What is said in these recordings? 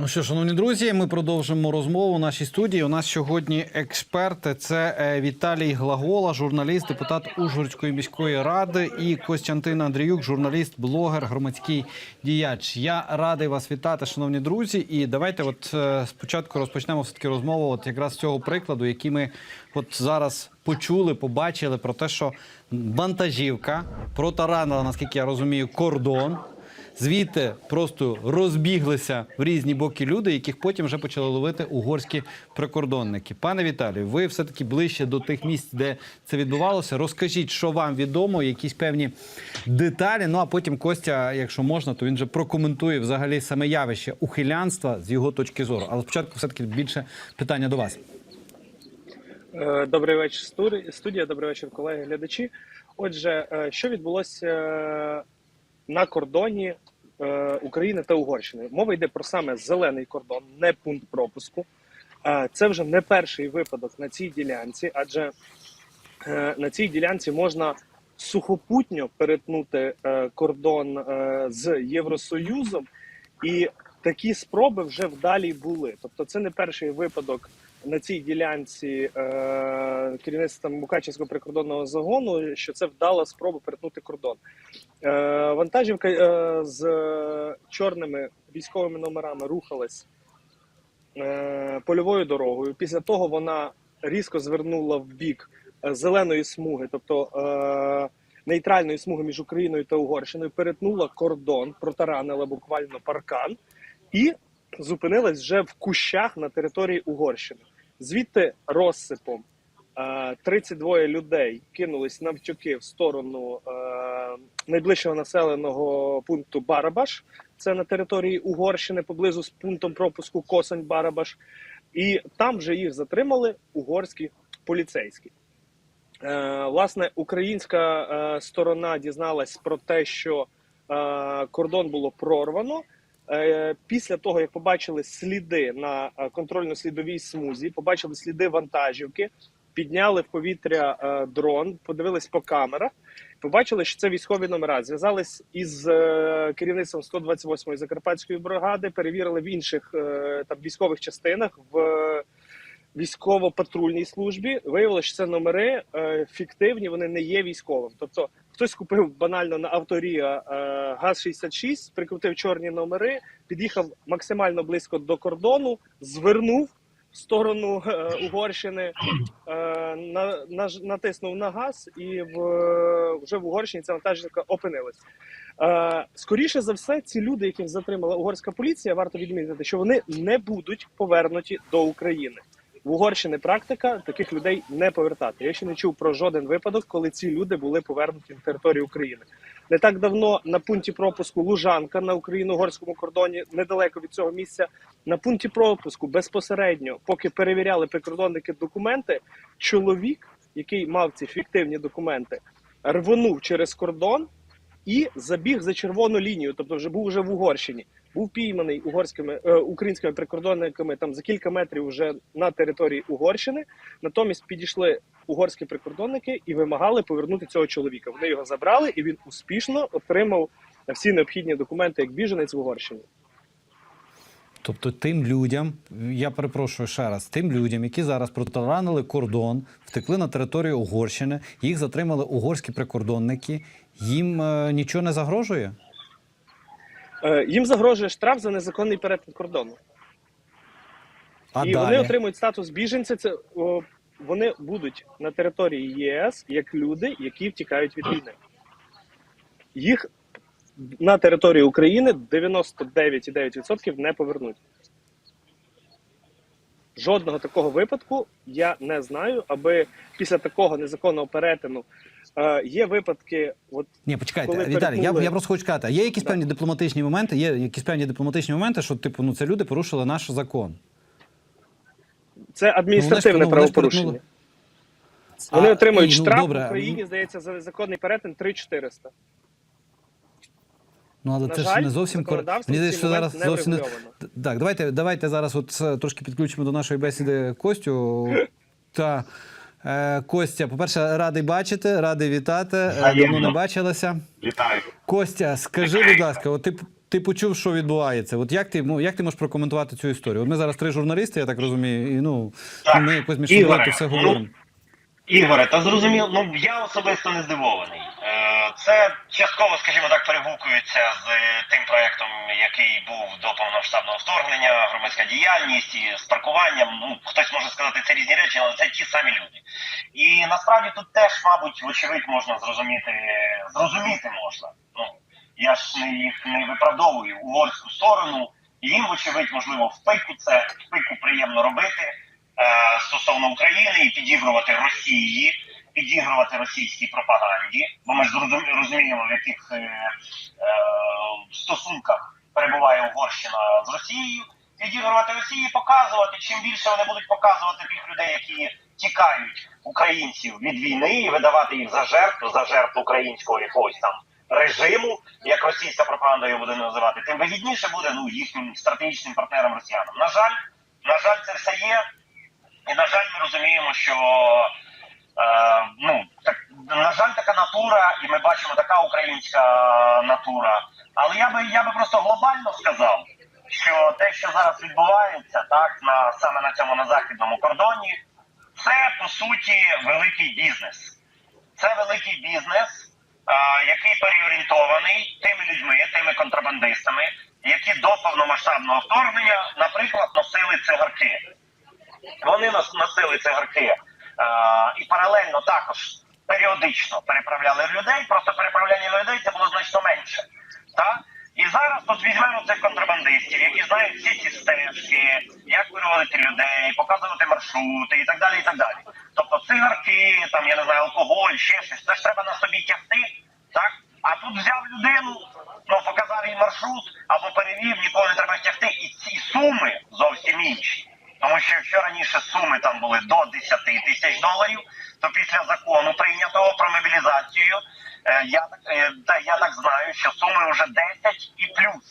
Ну що, шановні друзі, ми продовжимо розмову у нашій студії. У нас сьогодні експерти. Це е, Віталій Глагола, журналіст, депутат Ужгородської міської ради, і Костянтин Андріюк, журналіст, блогер, громадський діяч. Я радий вас вітати, шановні друзі. І давайте, от е, спочатку розпочнемо все таки розмову, от якраз з цього прикладу, який ми от зараз почули, побачили про те, що вантажівка протаранила, наскільки я розумію, кордон. Звідти просто розбіглися в різні боки люди, яких потім вже почали ловити угорські прикордонники. Пане Віталію, ви все таки ближче до тих місць, де це відбувалося. Розкажіть, що вам відомо, якісь певні деталі. Ну а потім Костя, якщо можна, то він вже прокоментує взагалі саме явище ухилянства з його точки зору. Але спочатку, все таки більше питання до вас. Е, Добрий вечір, студія. Добрий вечір, колеги, глядачі. Отже, е, що відбулося е, на кордоні е, України та Угорщини? Мова йде про саме зелений кордон, не пункт пропуску. Е, Це вже не перший випадок на цій ділянці, адже е, на цій ділянці можна сухопутньо перетнути кордон з Євросоюзом, і такі спроби вже вдалі були. Тобто, це не перший випадок на цій ділянці е, керівництва Мукачівського прикордонного загону, що це вдала спроба перетнути кордон. Е, вантажівка е, з чорними військовими номерами рухалась е, польовою дорогою. Після того вона різко звернула в бік е, зеленої смуги, тобто е, нейтральної смуги між Україною та Угорщиною, перетнула кордон, протаранила буквально паркан і зупинилась вже в кущах на території Угорщини. Звідти розсипом е, 32 людей кинулись навтюки в сторону е, найближчого населеного пункту Барабаш. Це на території Угорщини, поблизу з пунктом пропуску Косань Барабаш. І там вже їх затримали угорські поліцейські. Е, власне, українська е, сторона дізналась про те, що е, кордон було прорвано. Е, Після того, як побачили сліди на е, контрольно-слідовій смузі, побачили сліди вантажівки, підняли в повітря е, дрон, подивились по камерах, побачили, що це військові номера. Зв'язались із керівництвом 128-ї закарпатської бригади, перевірили в інших там військових частинах в військово-патрульній службі. Виявилося, що це номери фіктивні, вони не є військовим. Тобто хтось купив банально на авторія е, ГАЗ-66, прикрутив чорні номери, під'їхав максимально близько до кордону, звернув в сторону е, Угорщини, е, на, натиснув на газ, і в, вже в Угорщині ця вантажівка опинилась. Е, скоріше за все, ці люди, яких затримала угорська поліція, варто відмітити, що вони не будуть повернуті до України. В Угорщині практика таких людей не повертати. Я ще не чув про жоден випадок, коли ці люди були повернуті на територію України. Не так давно на пункті пропуску Лужанка на україно-угорському кордоні, недалеко від цього місця, на пункті пропуску безпосередньо, поки перевіряли прикордонники документи, чоловік, який мав ці фіктивні документи, рвонув через кордон і забіг за червону лінію, тобто вже був вже в Угорщині. Був пійманий угорськими е, українськими прикордонниками там за кілька метрів вже на території Угорщини. Натомість підійшли угорські прикордонники і вимагали повернути цього чоловіка. Вони його забрали, і він успішно отримав всі необхідні документи як біженець в Угорщині. Тобто тим людям, я перепрошую ще раз, тим людям, які зараз протаранили кордон, втекли на територію Угорщини, їх затримали угорські прикордонники. Їм е, нічого не загрожує? Е, їм загрожує штраф за незаконний перетин кордону. А і далі? вони отримують статус біженця. Це о, вони будуть на території ЄС як люди, які втікають від війни. Їх на території України 99,9% не повернуть. Жодного такого випадку я не знаю, аби після такого незаконного перетину е, є випадки. От Ні, почекайте, коли Віталій, я, перетнули- я просто хочу сказати, а є якісь Да. певні дипломатичні моменти, є якісь певні дипломатичні моменти, що типу, ну це люди порушили наш закон. це адміністративне Ну, вони ж правопорушення. Вони отримують ну, штраф в Україні, здається, за незаконний перетин 3400. Ну але На це жаль, ж не зовсім кор... Мені здається, що зараз не зовсім не так. Давайте, давайте зараз от трошки підключимо до нашої бесіди Костю. Та е, Костя, по-перше, радий бачити, радий вітати. Е, Давно не бачилися. Вітаю. Костя, скажи, будь ласка, от ти ти почув, що відбувається. От як ти, ну, як ти можеш прокоментувати цю історію? От ми зараз три журналісти, я так розумію, і ну, Так. ми якось між собою все ну, говоримо. Ігоре, та зрозуміло, ну я особисто не здивований. Е, Це частково, скажімо так, перегукується з е, тим проектом, який був до повномасштабного вторгнення, громадська діяльність і з паркуванням. Ну хтось може сказати це різні речі, але це ті самі люди. І насправді тут теж, мабуть, вочевидь, можна зрозуміти, зрозуміти можна. Ну я ж не їх не виправдовую угорську сторону. Їм, вочевидь, можливо, в пику це в пику приємно робити стосовно України і підігрувати Росії, підігрувати російській пропаганді, бо ми ж розуміємо, в яких е, е, стосунках перебуває Угорщина з Росією. Підігрувати Росії, показувати. Чим більше вони будуть показувати тих людей, які тікають українців від війни, і видавати їх за жертву, за жертву українського якогось там режиму, як російська пропаганда його буде називати, тим вигідніше буде ну їхнім стратегічним партнерам росіянам. На жаль, на жаль, це все є. І на жаль, ми розуміємо, що е, ну так на жаль, така натура, і ми бачимо така українська натура. Але я би я би просто глобально сказав, що те, що зараз відбувається, так на саме на цьому на західному кордоні, це по суті великий бізнес. Це великий бізнес, а, який переорієнтований тими людьми, тими контрабандистами, які до повномасштабного вторгнення, наприклад, носили цигарки. Вони нас носили цигарки і паралельно також періодично переправляли людей. Просто переправляння людей це було значно менше. Так? І зараз от візьмемо цих контрабандистів, які знають всі ці стежки, як виводити людей, показувати маршрути і так далі. і так далі. Тобто цигарки, там я не знаю, алкоголь, ще щось, це ж треба на собі тягти, так? А тут взяв людину, ну показав їй маршрут або перевів, нікого не треба тягти, і ці суми зовсім інші. Що якщо раніше суми там були до 10 тисяч доларів, то після закону прийнятого про мобілізацію, е, я, так- е, я так знаю, що суми вже 10 і плюс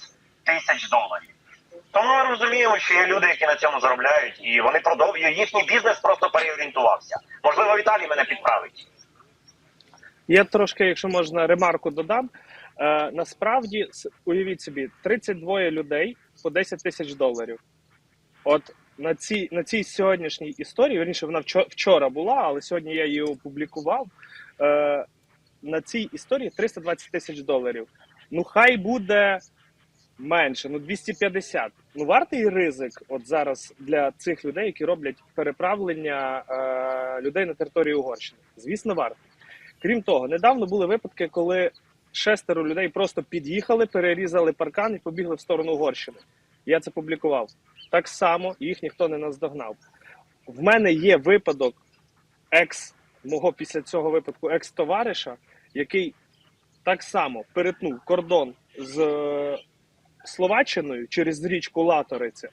тисяч доларів. Тому ми розуміємо, що є люди, які на цьому заробляють, і вони продовжують їхній бізнес просто переорієнтувався. Можливо, Віталій мене підправить. Я трошки, якщо можна, ремарку додам. Е, насправді, уявіть собі, 32 людей по 10 тисяч доларів. От на цій, на цій сьогоднішній історії, верніше, вона вчора, була, але сьогодні я її опублікував. Е, на цій історії 320 тисяч доларів. Ну, хай буде менше, ну 250. Ну, вартий ризик, от зараз для цих людей, які роблять переправлення е, людей на території Угорщини. Звісно, вартий. Крім того, недавно були випадки, коли шестеро людей просто під'їхали, перерізали паркан і побігли в сторону Угорщини. Я це публікував. Так само їх ніхто не наздогнав. В мене є випадок екс мого після цього випадку екс-товариша, який так само перетнув кордон з е, Словаччиною через річку Латориця.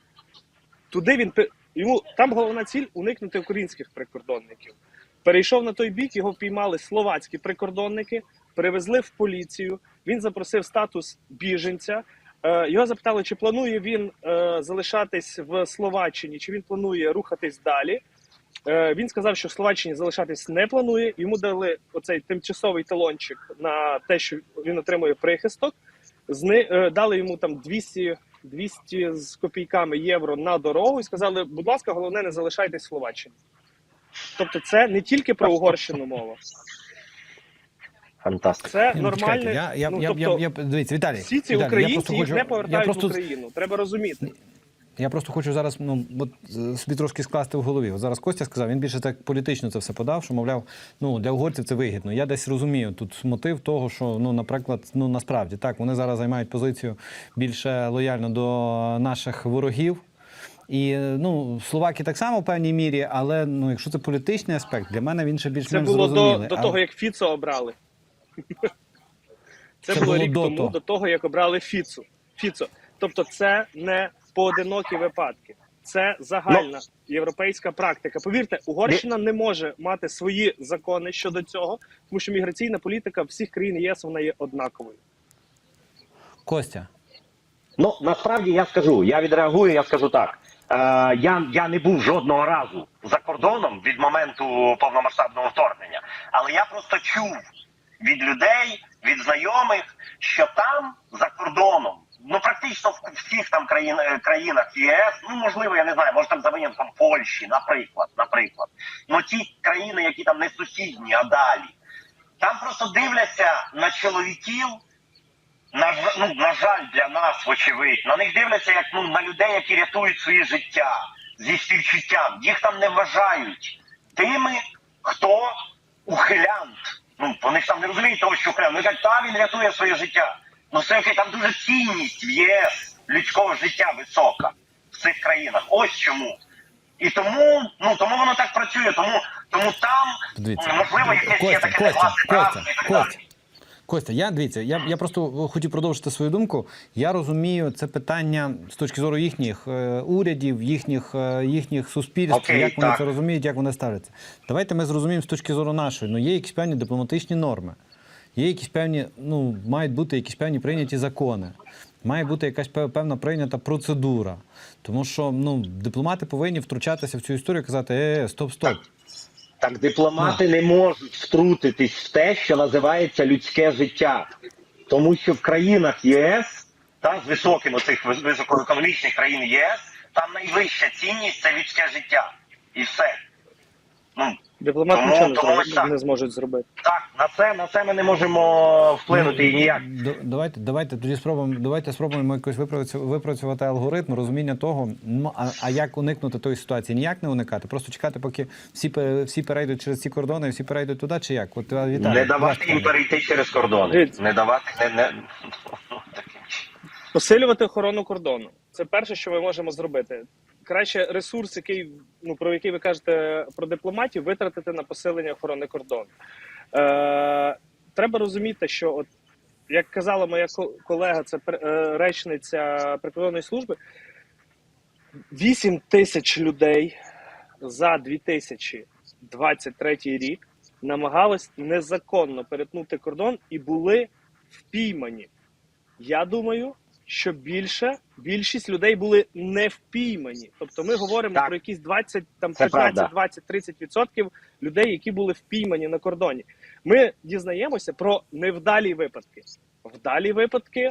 Туди він йому там головна ціль уникнути українських прикордонників. Перейшов на той бік, його впіймали словацькі прикордонники, привезли в поліцію. Він запросив статус біженця. Е, Його запитали, чи планує він е, залишатись в Словаччині, чи він планує рухатись далі. Е, Він сказав, що в Словаччині залишатись не планує. Йому дали оцей тимчасовий талончик на те, що він отримує прихисток. Зни, дали йому там 200, 200 з копійками євро на дорогу і сказали, будь ласка, головне, не залишайтесь в Словаччині. Тобто, це не тільки про Угорщину мова, Фантастика. це ну, нормальне. Я, я, ну, я, тобто, я, я, дивіться, Віталій, всі ці Віталій, я українці просто їх хочу, не повертають просто, в Україну. Треба розуміти. Я просто хочу зараз ну, от, собі трошки скласти в голові. От зараз Костя сказав, він більше так політично це все подав, що, мовляв, ну, для угорців це вигідно. Я десь розумію тут мотив того, що, ну, наприклад, ну, насправді, так, вони зараз займають позицію більше лояльно до наших ворогів. І ну, словаки так само в певній мірі, але ну, якщо це політичний аспект, для мене він ще Це більш-менш було до, зрозумілий. до А- того, як Фіцо обрали. Це, Це було було рік до тому, того. до того, як обрали Фіцу. Фіцо. Тобто, це не поодинокі випадки, це загальна європейська практика. Повірте, Угорщина не може мати свої закони щодо цього, тому що міграційна політика всіх країн ЄС вона є однаковою. Костя. Ну насправді я скажу, я відреагую, я скажу так. Е, я, я не був жодного разу за кордоном від моменту повномасштабного вторгнення, але я просто чув від людей, від знайомих, що там за кордоном ну практично в всіх там країн, е, країнах ЄС, ну можливо, я не знаю, може там за винятком Польщі, наприклад, наприклад. Ну ті країни, які там не сусідні, а далі, там просто дивляться на чоловіків. На, ну, на жаль, для нас, вочевидь, на них дивляться як ну, на людей, які рятують своє життя зі співчуттям. Їх там не вважають тими, хто ухилянт. Ну, вони ж там не розуміють того, що ухилянт. Вони кажуть, та він рятує своє життя. Ну, все таки там дуже цінність в ЄС людського життя висока в цих країнах. Ось чому. І тому, ну тому воно так працює. Тому, тому там Дивіться, можливо якесь є Костя, таке Костя, власне Костя. Костя. Костя, я дивіться, я, я просто хотів продовжити свою думку. Я розумію це питання з точки зору їхніх е, урядів, їхніх, е, їхніх суспільств, Окей, як вони так. це розуміють, як вони ставляться. Давайте ми зрозуміємо з точки зору нашої. Ну є якісь певні дипломатичні норми, є якісь певні, ну мають бути якісь певні прийняті закони. Має бути якась певна прийнята процедура. Тому що ну, дипломати повинні втручатися в цю історію і казати: е, е, стоп, стоп. Так дипломати не можуть втрутитись в те, що називається людське життя. Тому що в країнах ЄС, та з високим вис- високоекономічних країн єС, там найвища цінність це людське життя. І все. Ну Дипломати Тому- нічого не, тому зробить- так. не зможуть зробити. так, на це на це ми не можемо вплинути і ніяк. Д- Давайте, давайте тоді спробуємо. Давайте спробуємо якось випрацю- випрацювати алгоритм розуміння того, ну а, а як уникнути тої ситуації? Ніяк не уникати, просто чекати, поки всі всі перейдуть через ці кордони, всі перейдуть туди, чи як? От а, Віталій, Не давати ваше їм перейти через кордони. Дивіться. Не давати не, не ну. Посилювати охорону кордону. Це перше, що ми можемо зробити. Краще ресурс, який ну про який ви кажете про дипломатів, витратити на посилення охорони кордону. Е, треба розуміти, що от як казала моя колега, це е, речниця прикордонної служби. 8 тисяч людей за 2023 рік намагались незаконно перетнути кордон і були впіймані. Я думаю, що більше більшість людей були не впіймані. Тобто, ми говоримо Так. про якісь 20, там Це 15, правда. 20, 30 відсотків людей, які були впіймані на кордоні. Ми дізнаємося про невдалі випадки. Вдалі випадки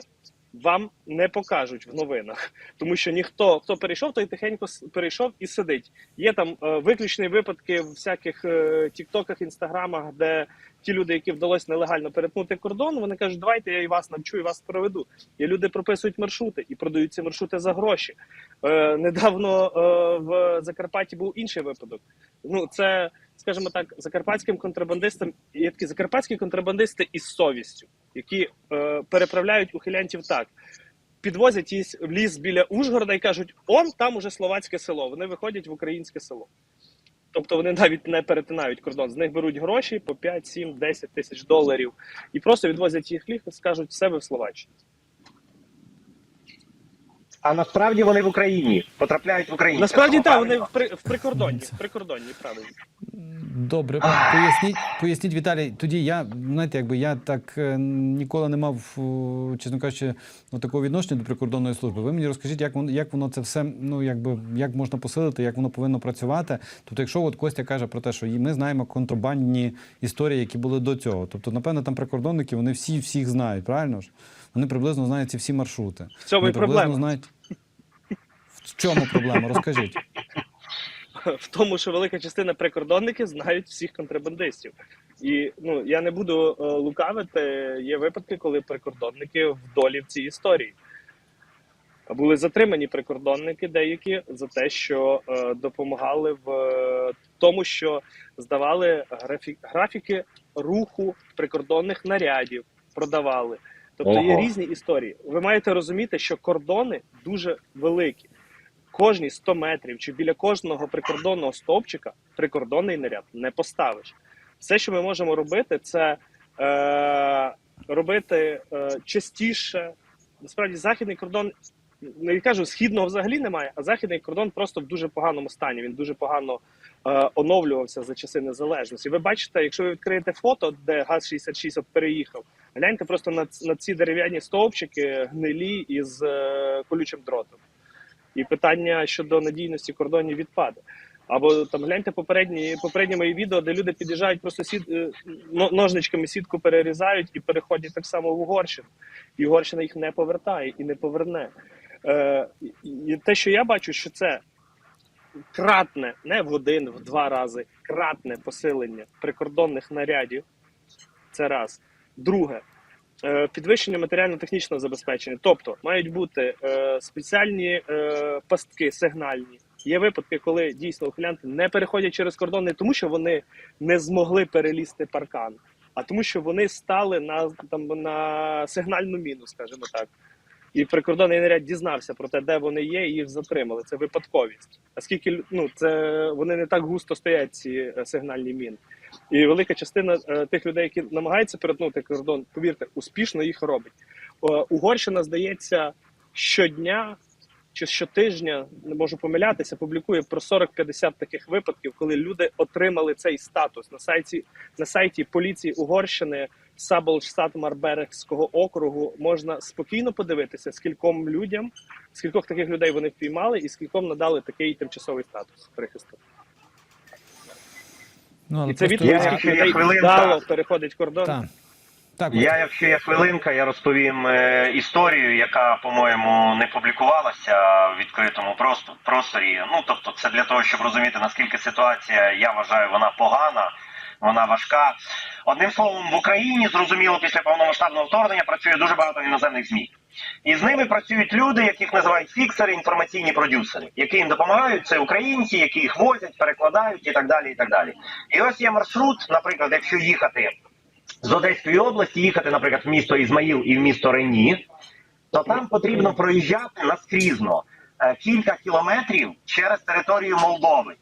вам не покажуть в новинах, тому що ніхто хто перейшов, той тихенько перейшов і сидить. Є там е, виключні випадки в всяких е, тіктоках, інстаграмах, де ті люди, які вдалося нелегально перетнути кордон, вони кажуть, давайте я і вас навчу, і вас проведу. І люди прописують маршрути і продають ці маршрути за гроші. Е, недавно е, в Закарпатті був інший випадок. Ну, це, скажімо так, закарпатським контрабандистам є такі закарпатські контрабандисти із совістю, які е, переправляють ухилянтів так. Підвозять їх в ліс біля Ужгорода і кажуть: он там уже словацьке село. Вони виходять в українське село. Тобто вони навіть не перетинають кордон. З них беруть гроші по 5, 7, 10 тисяч доларів і просто відвозять їх ліг і скажуть себе в Словаччині. А насправді вони в Україні потрапляють в Україну. Насправді так, вони в, при, в прикордонні. В прикордонні, правильно. Добре, поясніть, поясніть, Віталій. Тоді я знаєте, якби я так е, ніколи не мав, е, чесно кажучи, такого відношення до прикордонної служби. Ви мені розкажіть, як воно, як воно це все, ну якби як можна посилити, як воно повинно працювати. Тобто, якщо от Костя каже про те, що ми знаємо контрабандні історії, які були до цього. Тобто, напевно, там прикордонники вони всі всіх знають, правильно ж? Вони приблизно знають ці всі маршрути. В цьому і проблема. знають. В чому проблема? Розкажіть. в тому, що велика частина прикордонників знають всіх контрабандистів. І ну я не буду е, лукавити. Є випадки, коли прикордонники в долі в цій історії. Були затримані прикордонники деякі за те, що е, допомагали в е, тому, що здавали графі- графіки руху прикордонних нарядів, продавали. Тобто є різні історії. Ви маєте розуміти, що кордони дуже великі. Кожні 100 метрів чи біля кожного прикордонного стовпчика прикордонний наряд не поставиш. Все, що ми можемо робити, це е, робити е, частіше. Насправді, західний кордон не кажу, східного взагалі немає, а західний кордон просто в дуже поганому стані. Він дуже погано е, оновлювався за часи незалежності. Ви бачите, якщо ви відкриєте фото, де ГАЗ-66 от переїхав, гляньте просто на, на ці дерев'яні стовпчики гнилі із е, колючим дротом. І питання щодо надійності кордонів відпаде. Або там гляньте попередні попередні мої відео, де люди під'їжджають, просто сіт е, ножничками сітку перерізають і переходять так само в Угорщину. І Угорщина їх не повертає і не поверне. Е, і- те, що я бачу, що це кратне, не в один, в два рази, кратне посилення прикордонних нарядів. Це раз. Друге, е, підвищення матеріально-технічного забезпечення. Тобто мають бути е, спеціальні е, пастки сигнальні. Є випадки, коли дійсно ухилянти не переходять через кордон не тому, що вони не змогли перелізти паркан, а тому, що вони стали на там на сигнальну міну, скажімо так. І прикордонний наряд дізнався про те, де вони є, і їх затримали. Це випадковість. Оскільки ну це вони не так густо стоять, ці сигнальні міни. І велика частина е, тих людей, які намагаються перетнути кордон, повірте, успішно їх робить. Е, Угорщина, здається, щодня чи щотижня, не можу помилятися, публікує про 40-50 таких випадків, коли люди отримали цей статус на сайті на сайті поліції Угорщини Саболштат Марберегського округу. Можна спокійно подивитися, скільком людям, скількох таких людей вони впіймали, і скільком надали такий тимчасовий статус прихисту. Ну, але І це просто- відповідь, Я- скільки я людей хвилинка. вдало переходить кордон. Так. Так, Я, якщо є хвилинка, я розповім е, історію, яка, по-моєму, не публікувалася в відкритому просто, просторі. Ну, тобто, це для того, щоб розуміти, наскільки ситуація, я вважаю, вона погана, вона важка. Одним словом, в Україні, зрозуміло, після повномасштабного вторгнення працює дуже багато іноземних ЗМІ. І з ними працюють люди, яких називають фіксери, інформаційні продюсери, які їм допомагають. Це українці, які їх возять, перекладають і так далі. І так далі. І ось є маршрут, наприклад, якщо їхати з Одеської області, їхати, наприклад, в місто Ізмаїл і в місто Рені, то там потрібно проїжджати наскрізно е, кілька кілометрів через територію Молдови.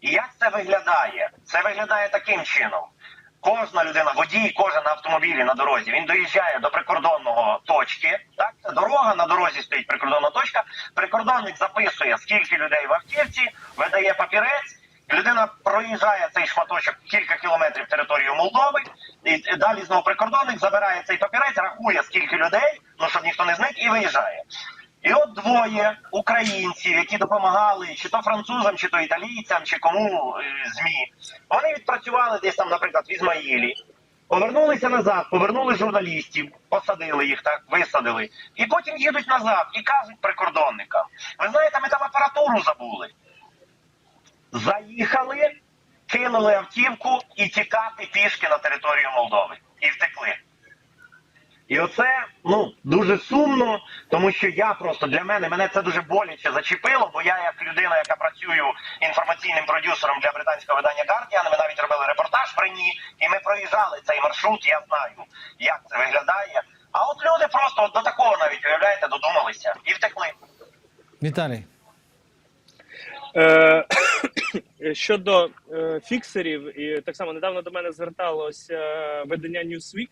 І як це виглядає? Це виглядає таким чином. Кожна людина, водій, кожен на автомобілі на дорозі, він доїжджає до прикордонного точки. Так, дорога, на дорозі стоїть прикордонна точка. Прикордонник записує, скільки людей в автівці, видає папірець. Людина проїжджає цей шматочок кілька кілометрів територію Молдови, і далі знову прикордонник забирає цей папірець, рахує скільки людей, ну щоб ніхто не зник, і виїжджає. І от двоє українців, які допомагали чи то французам, чи то італійцям, чи кому е, змі, вони відпрацювали десь там, наприклад, в Ізмаїлі. Повернулися назад, повернули журналістів, посадили їх так, висадили, і потім їдуть назад і кажуть прикордонникам: ви знаєте, ми там апаратуру забули. Заїхали, кинули автівку і тікати пішки на територію Молдови. І втекли. І оце ну дуже сумно, тому що я просто для мене мене це дуже боляче зачепило, бо я, як людина, яка працюю інформаційним продюсером для британського видання Guardian, ми навіть робили репортаж при ній, і ми проїжджали цей маршрут. Я знаю, як це виглядає. А от люди просто от до такого навіть уявляєте, додумалися і втекли. Віталій. Е, щодо е, фіксерів, і так само недавно до мене зверталося е, видання Newsweek.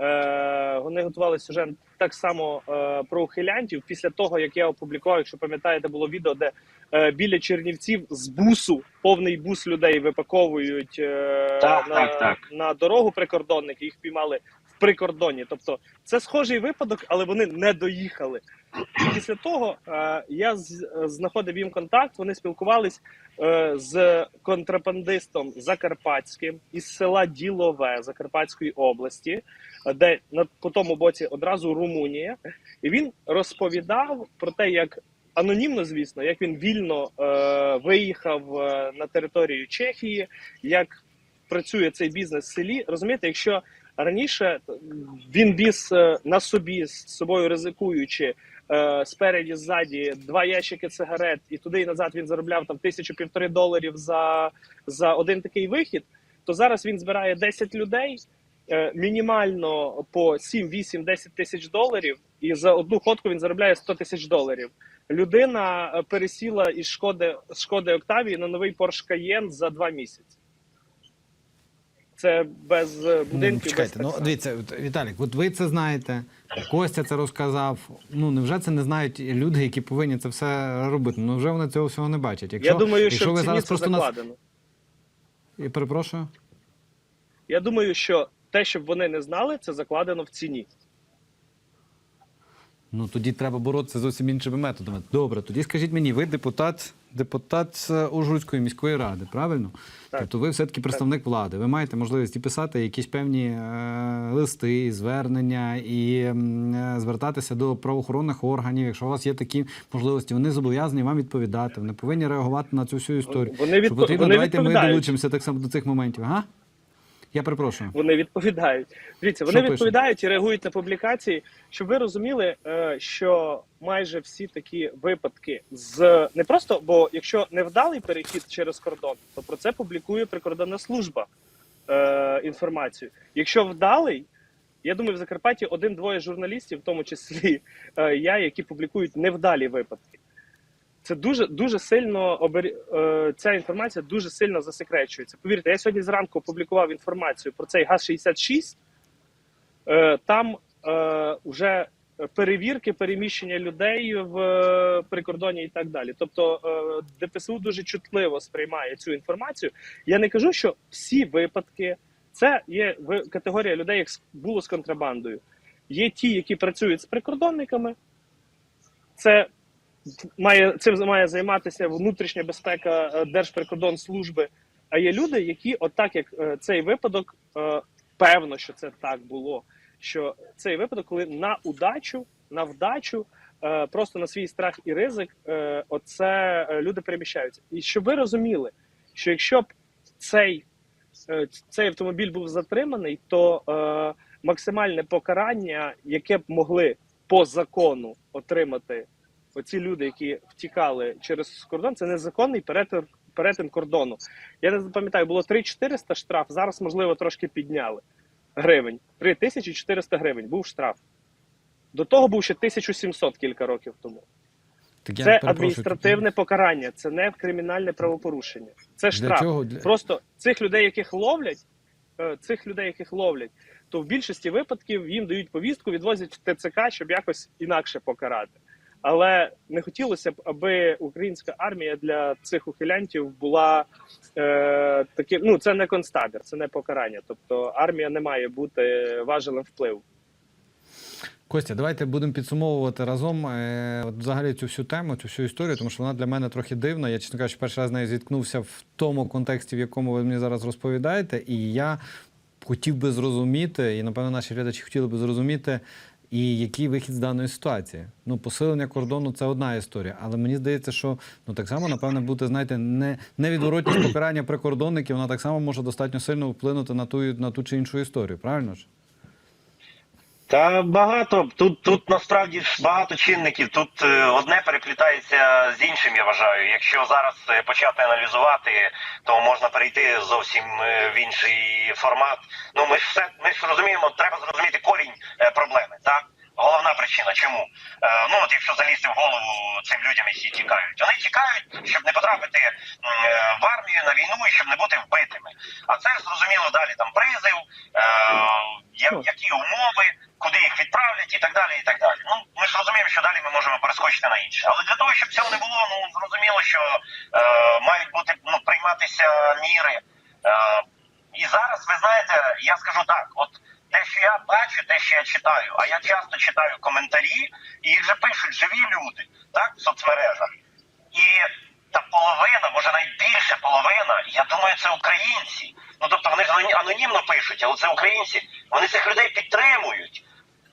Е, вони готували сюжет так само е, про ухилянтів після того, як я опублікував, якщо пам'ятаєте, було відео, де е, біля Чернівців з бусу повний бус людей випаковують е, Так, на, так, так. на дорогу прикордонники. Їх піймали в прикордонні. Тобто це схожий випадок, але вони не доїхали. І після того е, я з, знаходив їм контакт. Вони спілкувались е, з контрабандистом Закарпатським із села Ділове Закарпатської області, де на по тому боці одразу Румунія, і він розповідав про те, як анонімно, звісно, як він вільно е, виїхав е, на територію Чехії, як працює цей бізнес в селі. Розумієте, якщо раніше він віз е, на собі з собою ризикуючи. е, Спереді, ззаді два ящики цигарет, і туди і назад він заробляв там тисячу півтори доларів за, за один такий вихід. То зараз він збирає 10 людей е, мінімально по 7, 8, 10 тисяч доларів, і за одну ходку він заробляє 100 тисяч доларів. Людина е, пересіла із шкоди шкоди Октавії на новий Porsche Cayenne за два місяці. Це без будинків. Ну, будинків, без ну дивіться, Віталік, от ви це знаєте, Костя це розказав. Ну невже це не знають люди, які повинні це все робити? Ну вже вони цього всього не бачать. Якщо, Я думаю, якщо що в ви ціні зараз це просто нас закладено. перепрошую. Я думаю, що те, щоб вони не знали, це закладено в ціні. Ну тоді треба боротися зовсім іншими методами. Добре, тоді скажіть мені, ви депутат депутат з Ужгородської міської ради, правильно? Так. Тобто ви все-таки представник влади. Ви маєте можливість і писати якісь певні е, листи, звернення і е, звертатися до правоохоронних органів. Якщо у вас є такі можливості, вони зобов'язані вам відповідати. Вони повинні реагувати на цю всю історію. Вони Що потрібно, вони давайте ми долучимося так само до цих моментів. Ага? Я перепрошую. Вони відповідають. Дивіться, вони Що відповідають і реагують на публікації, щоб ви розуміли, е, що майже всі такі випадки з не просто, бо якщо невдалий перехід через кордон, то про це публікує прикордонна служба е, інформацію. Якщо вдалий, я думаю, в Закарпатті один-двоє журналістів, в тому числі е, я, які публікують невдалі випадки. Це дуже дуже сильно обер... е, ця інформація дуже сильно засекречується. Повірте, я сьогодні зранку опублікував інформацію про цей ГАЗ-66. Е, Там е, вже перевірки, переміщення людей в е, прикордоні і так далі. Тобто е, ДПСУ дуже чутливо сприймає цю інформацію. Я не кажу, що всі випадки це є категорія людей, як було з контрабандою. Є ті, які працюють з прикордонниками. Це має цим має займатися внутрішня безпека е, Держприкордонслужби. А є люди, які, отак як е, цей випадок, е, певно, що це так було. Що цей випадок, коли на удачу, на вдачу, просто на свій страх і ризик, оце люди переміщаються. І щоб ви розуміли, що якщо б цей, цей автомобіль був затриманий, то максимальне покарання, яке б могли по закону отримати оці люди, які втікали через кордон, це незаконний перетин, перетин кордону. Я не пам'ятаю, було 3400 штраф, зараз, можливо, трошки підняли гривень. 3400 гривень був штраф. До того був ще 1700 кілька років тому. Так Це адміністративне покарання, це не кримінальне правопорушення. Це Для штраф. чого? Для- Просто цих людей, яких ловлять, е, цих людей, яких ловлять, то в більшості випадків їм дають повістку, відвозять в ТЦК, щоб якось інакше покарати. Але не хотілося б, аби українська армія для цих ухилянтів була е, таким. Ну це не концтабір, це не покарання. Тобто армія не має бути важелем впливу. Костя, давайте будемо підсумовувати разом е, от взагалі цю всю тему, цю всю історію, тому що вона для мене трохи дивна. Я, чесно кажучи, перший раз нею зіткнувся в тому контексті, в якому ви мені зараз розповідаєте. І я хотів би зрозуміти, і напевно наші глядачі хотіли би зрозуміти, і який вихід з даної ситуації. Ну, посилення кордону це одна історія, але мені здається, що ну так само, напевне, бути, знаєте, не невідворотність покарання прикордонників, вона так само може достатньо сильно вплинути на ту на ту чи іншу історію, правильно ж? Та багато тут тут насправді ж багато чинників. Тут е, одне переплітається з іншим. Я вважаю. Якщо зараз е, почати аналізувати, то можна перейти зовсім е, в інший формат. Ну ми ж все ми ж розуміємо, треба зрозуміти корінь проблеми. Так головна причина, чому е, ну от якщо залізти в голову цим людям, які тікають, вони тікають, щоб не потрапити е, в армію на війну і щоб не бути вбитими. А це зрозуміло далі там призив, е, я- які умови, куди їх відправлять і так далі. І так далі. Ну ми ж розуміємо, що далі ми можемо перескочити на інше. Але для того, щоб цього не було, ну зрозуміло, що е, мають бути ну прийматися міри. Е, і зараз ви знаєте, я скажу так: от те, що я бачу, те, що я читаю, а я часто читаю коментарі, і їх же пишуть живі люди, так, в соцмережах. І та половина, може навіть більше половина, я думаю, це українці. Ну тобто вони ж аноні- анонімно пишуть, але це українці. Вони цих людей підтримують.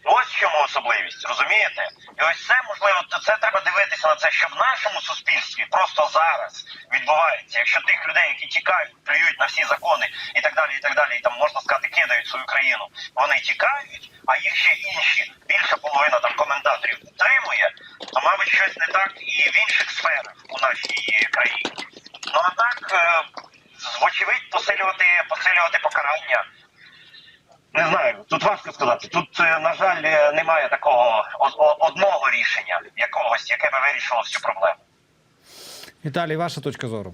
Ось в чому особливість, розумієте? І ось це можливо, це треба дивитися на це, що в нашому суспільстві просто зараз відбувається. Якщо тих людей, які тікають, плюють на всі закони і так далі, і так далі, і там можна сказати, кидають свою країну, вони тікають, а їх ще інші, більша половина там коментаторів підтримує, то мабуть щось не так і в інших сферах у нашій країні. Ну а так, е, вочевидь, посилювати, посилювати покарання. Не знаю, тут важко сказати. Тут, е, на жаль, е, немає такого одного рішення якогось, яке би вирішило всю проблему. Віталій, ваша точка зору.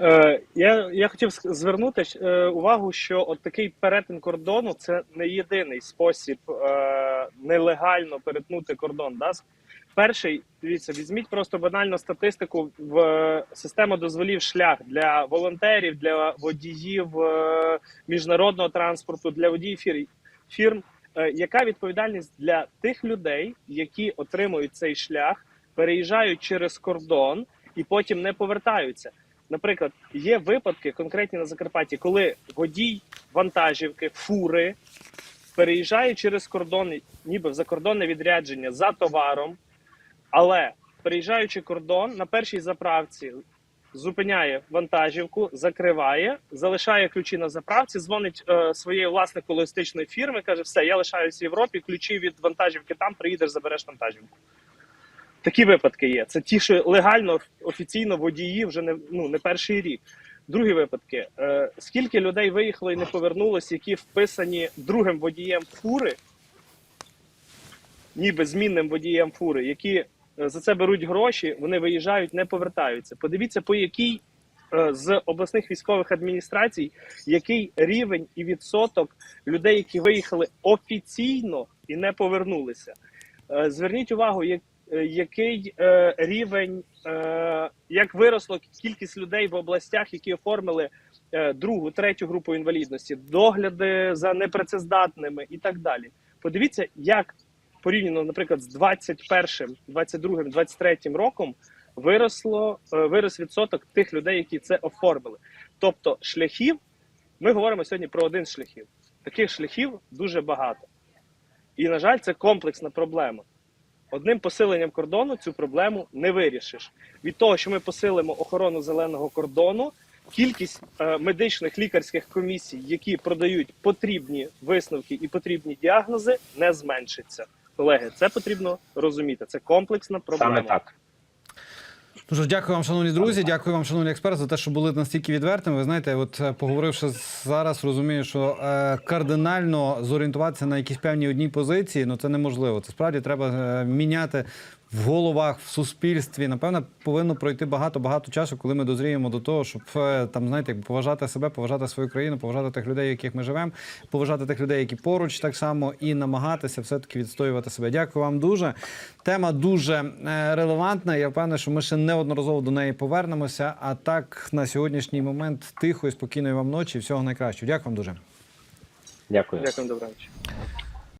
Е, я, я хотів звернути е, увагу, що от такий перетин кордону це не єдиний спосіб е, нелегально перетнути кордон. Да? Перший, дивіться, візьміть просто банальну статистику в е, систему дозволів шлях для волонтерів, для водіїв е, міжнародного транспорту, для водіїв фірм. Е, яка відповідальність для тих людей, які отримують цей шлях, переїжджають через кордон і потім не повертаються. Наприклад, є випадки конкретні на Закарпатті, коли водій вантажівки, фури переїжджає через кордон, ніби в закордонне відрядження за товаром, але переїжджаючи кордон на першій заправці зупиняє вантажівку, закриває, залишає ключі на заправці, дзвонить е, своєї власнику логістичної фірми, каже: все, я лишаюся в Європі, ключі від вантажівки там, приїдеш, забереш вантажівку. Такі випадки є. Це ті, що легально офіційно водії вже не, ну, не перший рік. Другі випадки: е, скільки людей виїхало і не повернулось, які вписані другим водієм фури, ніби змінним водієм фури, які за це беруть гроші, вони виїжджають, не повертаються. Подивіться, по якій е, з обласних військових адміністрацій, який рівень і відсоток людей, які виїхали офіційно і не повернулися. Е, Зверніть увагу, як, е, який е, рівень, е, як виросла кількість людей в областях, які оформили е, другу, третю групу інвалідності, догляди за непрацездатними і так далі. Подивіться, як порівняно, наприклад, з 21, 22, 23 роком виросло е, вирос відсоток тих людей, які це оформили. Тобто, шляхів, ми говоримо сьогодні про один з шляхів. Таких шляхів дуже багато. І, на жаль, це комплексна проблема. Одним посиленням кордону цю проблему не вирішиш. Від того, що ми посилимо охорону зеленого кордону, кількість е, медичних лікарських комісій, які продають потрібні висновки і потрібні діагнози, не зменшиться. Колеги, це потрібно розуміти. Це комплексна проблема. Саме так. Дуже дякую вам, шановні друзі. Дякую вам, шановні експерти, за те, що були настільки відвертими. Ви знаєте, от е, поговоривши зараз, розумію, що е, кардинально зорієнтуватися на якісь певні одній позиції, ну це неможливо. Це справді треба е, міняти в головах, в суспільстві. Напевно, повинно пройти багато багато часу, коли ми дозріємо до того, щоб е, там знаєте, поважати себе, поважати свою країну, поважати тих людей, яких ми живемо, поважати тих людей, які поруч так само, і намагатися все таки відстоювати себе. Дякую вам дуже. Тема дуже е, релевантна. Я впевнений, що ми ще неодноразово до неї повернемося. А так на сьогоднішній момент тихої, спокійної вам ночі. Всього найкращого. Дякую вам дуже. Дякую. Дякую, вечора.